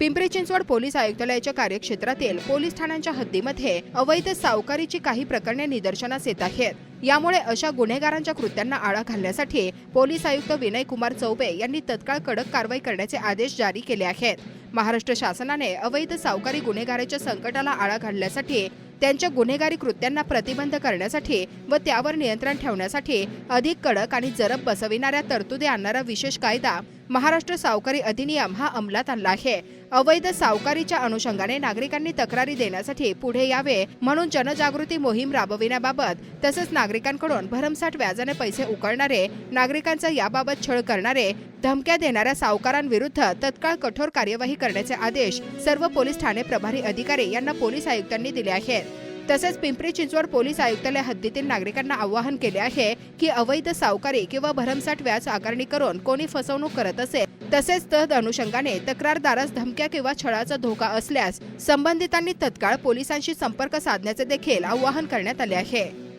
Pimpri Chinchwad police आयुक्तालयाच्या कार्यक्षेत्रातील police ठाण्यांच्या हद्दीमध्ये अवैध सावकारीची काही प्रकरणे निदर्शनास येत आहेत. यामुळे अशा गुन्हेगारांच्या कृत्यांना आळा घालण्यासाठी पोलीस आयुक्त विनय कुमार चौबे यांनी तत्काळ कडक कारवाई करण्याचे आदेश जारी केले आहेत. महाराष्ट्र शासनाने अवैध सावकारी गुन्हेगाराच्या संकटाला आळा घालण्यासाठी त्यांच्या गुन्हेगारी कृत्यांना प्रतिबंध करण्यासाठी व त्यावर नियंत्रण ठेवण्यासाठी अधिक कडक आणि जरब बसविणाऱ्या तरतुदी आणणारा विशेष कायदा महाराष्ट्र सावकारी अधिनियम हा अंमलात आणला आहे. अवैध सावकारीच्या अनुषंगाने नागरिकांनी तक्रारी देण्यासाठी पुढे यावे म्हणून जनजागृती मोहीम राबविण्याबाबत तसंच नागरिकांकडून भरमसाठ व्याजाने पैसे उकळणारे नागरिकांचा याबाबत छळ करणारे धमक्या देणाऱ्या सावकारांविरुद्ध तत्काळ कठोर कार्यवाही करण्याचे आदेश सर्व पोलीस ठाणे प्रभारी अधिकारी यांना पोलीस आयुक्तांनी दिले आहेत. तसेच पिंपरी चिंचवड पोलीस आयुक्तालय हद्दीतील नागरिकांना आवाहन केले आहे की अवैध सावकारी किंवा भरमसाठ व्याज आकारणी करून कोणी फसवणूक करत असेल तसेच तद अनुषंगाने तक्रारदारास धमक्या किंवा छळाचा धोका असल्यास संबंधितांनी तत्काळ पोलिसांशी संपर्क साधण्याचे देखील आवाहन करण्यात आले आहे.